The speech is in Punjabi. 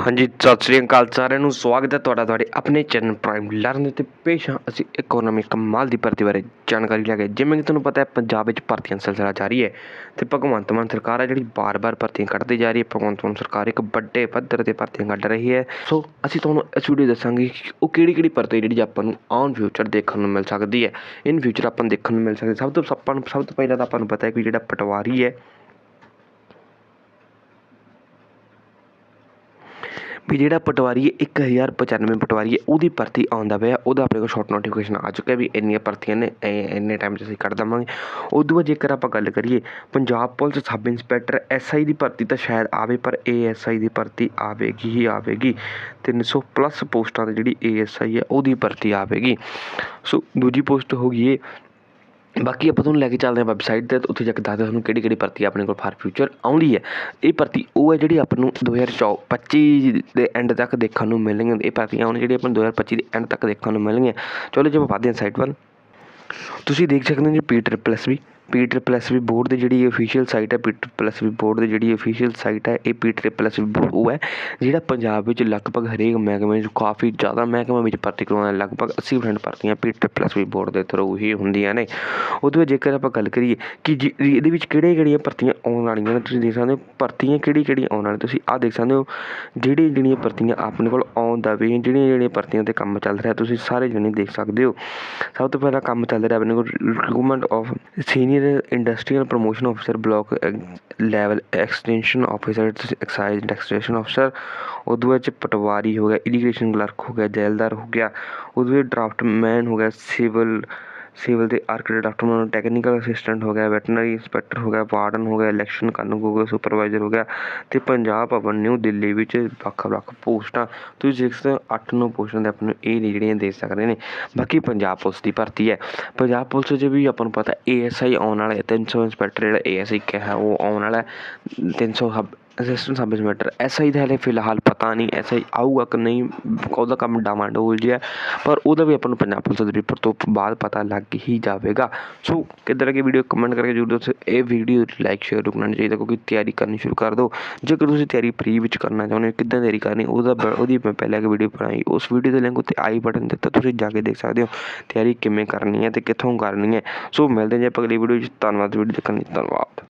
ਹਾਂਜੀ, ਸਤਿ ਸ੍ਰੀ ਅਕਾਲ ਸਾਰਿਆਂ ਨੂੰ, ਸਵਾਗਤ ਹੈ ਤੁਹਾਡਾ ਤੁਹਾਡੇ ਆਪਣੇ ਚੈਨਲ ਪ੍ਰਾਈਮ ਲਰਨ ਦੇ ਤੇ ਪੇਸ਼ ਹਾਂ ਅਸੀਂ ਇਕਨੋਮਿਕ ਕਮਾਲ ਦੀ ਭਰਤੀ ਬਾਰੇ ਜਾਣਕਾਰੀ ਲੈ ਕੇ। ਜਿਵੇਂ ਕਿ ਤੁਹਾਨੂੰ ਪਤਾ ਹੈ, ਪੰਜਾਬ ਵਿੱਚ ਭਰਤੀਆਂ ਦਾ ਸਿਲਸਿਲਾ ਜਾਰੀ ਹੈ ਤੇ ਭਗਵੰਤ ਮਾਨ ਸਰਕਾਰ ਹੈ, ਜਿਹੜੀ ਬਾਰ-ਬਾਰ ਭਰਤੀਆਂ ਕੱਢਦੀ ਜਾ ਰਹੀ ਹੈ। ਭਗਵੰਤ ਮਾਨ ਸਰਕਾਰ ਇੱਕ ਵੱਡੇ ਪੱਧਰ ਤੇ ਭਰਤੀਆਂ ਕੱਢ ਰਹੀ ਹੈ। ਸੋ ਅਸੀਂ ਤੁਹਾਨੂੰ ਇਸ ਵੀਡੀਓ ਦੱਸਾਂਗੇ ਕਿ ਉਹ ਕਿਹੜੀ ਕਿਹੜੀ ਭਰਤੀ ਜਿਹੜੀ ਆਪਾਂ ਨੂੰ ਆਨ ਫਿਊਚਰ ਦੇਖਣ ਨੂੰ ਮਿਲ ਸਕਦੀ ਹੈ। ਇਨ ਫਿਊਚਰ ਆਪਾਂ ਨੂੰ ਦੇਖਣ ਨੂੰ ਮਿਲ ਸਕਦੀ ਸਭ ਤੋਂ ਆਪਾਂ ਨੂੰ ਸਭ ਤੋਂ ਪਹਿਲਾਂ ਤਾਂ ਆਪਾਂ ਨੂੰ ਪਤਾ ਹੈ ਕਿ ਜਿਹੜਾ ਪਟਵਾਰੀ ਹੈ ਵੀ ਜਿਹੜਾ ਪਟਵਾਰੀ ਹੈ 1095 ਪਟਵਾਰੀ ਹੈ, ਉਹਦੀ ਭਰਤੀ ਆਉਂਦਾ ਪਿਆ, ਉਹਦਾ ਆਪਣੇ ਕੋਲ ਸ਼ਾਰਟ ਨੋਟੀਫਿਕੇਸ਼ਨ ਆ ਚੁੱਕਿਆ ਵੀ ਇੰਨੀਆਂ ਭਰਤੀਆਂ ਨੇ, ਐ, ਇੰਨੇ ਟਾਈਮ 'ਚ ਅਸੀਂ ਕੱਢ ਦੇਵਾਂਗੇ। ਉਹ ਤੋਂ ਬਾਅਦ ਜੇਕਰ ਆਪਾਂ ਗੱਲ ਕਰੀਏ, Punjab police sub inspector SI ਦੀ ਭਰਤੀ ਤਾਂ ਸ਼ਾਇਦ ਆਵੇ, ਪਰ ਏ ਐੱਸ ਆਈ ਦੀ ਭਰਤੀ ਆਵੇਗੀ ਹੀ ਆਵੇਗੀ। 300 ਪਲੱਸ ਪੋਸਟਾਂ ਤੇ ਜਿਹੜੀ ਏ ਐੱਸ ਆਈ ਹੈ, ਉਹਦੀ ਭਰਤੀ ਆਵੇਗੀ। ਸੋ ਦੂਜੀ ਪੋਸਟ ਹੋ ਗਈ ਇਹ ਬਾਕੀ ਆਪਾਂ ਤੁਹਾਨੂੰ ਲੈ ਕੇ ਚੱਲਦੇ ਹਾਂ ਵੈਬਸਾਈਟ ਤੇ, ਉੱਥੇ ਜਾ ਕੇ ਦੱਸਦੇ ਤੁਹਾਨੂੰ ਕਿਹੜੀ ਕਿਹੜੀ ਭਰਤੀ ਆਪਣੇ ਕੋਲ ਫਾਰ ਫਿਊਚਰ ਆਉਂਦੀ ਹੈ। ਇਹ ਭਰਤੀ ਉਹ ਹੈ ਜਿਹੜੀ ਆਪਾਂ ਨੂੰ 2025 ਦੇ ਐਂਡ ਤੱਕ ਦੇਖਣ ਨੂੰ ਮਿਲਣਗੀਆਂ। ਇਹ ਭਰਤੀਆਂ ਆਉਣ ਜਿਹੜੀ ਆਪਾਂ ਨੂੰ 2025 ਦੇ ਐਂਡ ਤੱਕ ਦੇਖਣ ਨੂੰ ਮਿਲਣਗੀਆਂ। ਚਲੋ ਜੇ ਆਪਾਂ ਵਧਦੇ ਹਾਂ ਸਾਈਟ ਵੱਲ। ਤੁਸੀਂ ਦੇਖ ਸਕਦੇ ਹੋ ਜੀ P triple S V. P triple S V board ਦੀ ਜਿਹੜੀ ਅਫੀਸ਼ੀਅਲ ਸਾਈਟ ਹੈ P triple S V board ਦੀ ਜਿਹੜੀ ਅਫੀਸ਼ੀਅਲ ਸਾਈਟ ਹੈ, ਇਹ P triple S V board ਉਹ ਹੈ, ਜਿਹੜਾ ਪੰਜਾਬ ਵਿੱਚ ਲਗਭਗ ਹਰੇਕ ਮਹਿਕਮੇ 'ਚ ਕਾਫੀ ਜ਼ਿਆਦਾ ਮਹਿਕਮੇ ਵਿੱਚ ਭਰਤੀ ਕਰਵਾਉਂਦਾ ਲਗਭਗ 80% ਭਰਤੀਆਂ P triple S V board ਦੇ ਥਰੂ ਹੀ ਹੁੰਦੀਆਂ ਨੇ। ਉਹਦੇ ਵਿੱਚ ਜੇਕਰ ਆਪਾਂ ਗੱਲ ਕਰੀਏ ਕਿ ਜੀ- ਇਹਦੇ ਵਿੱਚ ਕਿਹੜੀਆਂ ਕਿਹੜੀਆਂ ਭਰਤੀਆਂ ਆਉਣ ਵਾਲੀਆਂ ਨੇ ਤੁਸੀਂ ਦੇਖ ਸਕਦੇ ਹੋ, ਭਰਤੀਆਂ ਕਿਹੜੀ ਕਿਹੜੀਆਂ ਆਉਣ ਵਾਲੀਆਂ ਤੁਸੀਂ ਆਹ ਦੇਖ ਸਕਦੇ ਹੋ ਜਿਹੜੀ ਜਿਹੜੀਆਂ ਭਰਤੀਆਂ ਆਪਣੇ ਕੋਲ ਆਉਣ ਦਾ ਵੀ ਜਿਹੜੀਆਂ ਜਿਹੜੀਆਂ ਭਰਤੀਆਂ ਤੇ ਕੰਮ ਚੱਲ ਰਿਹਾ, ਤੁਸੀਂ ਸਾਰੇ ਜਣੇ ਦੇਖ ਸਕਦੇ ਹੋ। ਸਭ ਤੋਂ ਪਹਿਲਾਂ ਕੰਮ ਚੱਲ ਰਿਹਾ ਆਪਣੇ ਕੋਲ recruitment of senior industrial promotion officer block level extension officer excise taxation officer ਉਦੋਂ ਵਿੱਚ ਪਟਵਾਰੀ ਹੋ ਗਿਆ ਇਰੀਗੇਸ਼ਨ ਕਲਰਕ ਹੋ ਗਿਆ, ਜੈਲਦਾਰ ਹੋ ਗਿਆ, ਉਹਦੇ ਡਰਾਫਟਮੈਨ ਹੋ ਗਿਆ ਸਿਵਲ ਸਿਵਲ ਦੇ ਆਰਕੀਟੈਕਟ ਡਾਕਟਰ ਉਹਨਾਂ ਨੂੰ ਟੈਕਨੀਕਲ ਅਸਿਸਟੈਂਟ ਹੋ ਗਿਆ ਵੈਟਨਰੀ ਇੰਸਪੈਕਟਰ ਹੋ ਗਿਆ ਵਾਰਡਨ ਹੋ ਗਿਆ ਇਲੈਕਸ਼ਨ ਕਾਨੂੰਨ ਹੋ ਗਿਆ ਸੁਪਰਵਾਈਜ਼ਰ ਹੋ ਗਿਆ ਅਤੇ ਪੰਜਾਬ ਭਵਨ ਨਿਊ ਦਿੱਲੀ ਵਿੱਚ ਵੱਖ ਵੱਖ ਪੋਸਟਾਂ, ਤੁਸੀਂ ਦੇਖ ਸਕਦੇ ਹੋ 8 9 ਪੋਸਟਾਂ ਦੇ ਆਪਾਂ ਨੂੰ ਇਹ ਨੇ ਜਿਹੜੀਆਂ ਦੇ ਸਕਦੇ ਨੇ, ਬਾਕੀ ਪੰਜਾਬ ਪੁਲਿਸ ਦੀ ਭਰਤੀ ਹੈ। ਪੰਜਾਬ ਪੁਲਿਸ 'ਚ ਵੀ ਆਪਾਂ ਨੂੰ ਪਤਾ ਏ ਐੱਸ ਆਈ ਆਉਣ ਵਾਲਾ ਤਿੰਨ ਸੌ ਇੰਸਪੈਕਟਰ ਜਿਹੜਾ ਏਐਸਆਈ ਕਿਹਾ ਉਹ ਆਉਣ ਵਾਲਾ ਤਿੰਨ ਸੌ ਹਬ ਅਸਿਸਟੈਂਟ ਸਬ ਇੰਸਪੈਕਟਰ ਐਸਆਈ ਦਾ ਹਲੇ ਫਿਲਹਾਲ ਪਤਾ ਨਹੀਂ ਐਸਆਈ ਆਊਗਾ ਕਿ ਨਹੀਂ, ਉਹਦਾ ਕੰਮ ਡਾਮਾਡੋਲ ਜਿਹਾ, ਪਰ ਉਹਦਾ ਵੀ ਆਪਾਂ ਨੂੰ ਪੰਜਾਬ ਪੁਲਿਸ ਦੇ ਪੇਪਰ ਤੋਂ ਬਾਅਦ ਪਤਾ ਲੱਗ ਹੀ ਜਾਵੇਗਾ। ਸੋ ਕਿੱਦਾਂ ਲੱਗੀ ਵੀਡੀਓ ਕਮੈਂਟ ਕਰਕੇ ਜ਼ਰੂਰ ਦੱਸੋ, ਇਹ ਵੀਡੀਓ ਲਾਈਕ ਸ਼ੇਅਰ ਰੁਕਣਾ ਨਹੀਂ ਚਾਹੀਦਾ ਕਿਉਂਕਿ ਤਿਆਰੀ ਕਰਨੀ ਸ਼ੁਰੂ ਕਰ ਦਿਓ। ਜੇਕਰ ਤੁਸੀਂ ਤਿਆਰੀ ਫ੍ਰੀ ਵਿੱਚ ਕਰਨਾ ਚਾਹੁੰਦੇ ਹੋ, ਕਿੱਦਾਂ ਤਿਆਰੀ ਕਰਨੀ, ਉਹਦਾ ਉਹਦੀ ਮੈਂ ਪਹਿਲਾਂ ਇੱਕ ਵੀਡੀਓ ਬਣਾਈ, ਉਸ ਵੀਡੀਓ ਦੇ ਲਿੰਕ ਉੱਤੇ ਆਈ ਬਟਨ ਦਿੱਤਾ ਤੁਸੀਂ ਜਾ ਕੇ ਦੇਖ ਸਕਦੇ ਹੋ ਤਿਆਰੀ ਕਿਵੇਂ ਕਰਨੀ ਹੈ ਤੇ ਕਿੱਥੋਂ ਕਰਨੀ ਹੈ। ਸੋ ਮਿਲਦੇ ਹਾਂ ਜੀ ਆਪਾਂ ਅਗਲੀ ਵੀਡੀਓ ਵਿੱਚ, ਧੰਨਵਾਦ ਵੀਡੀਓ ਦੇਖਣ ਲਈ ਧੰਨਵਾਦ।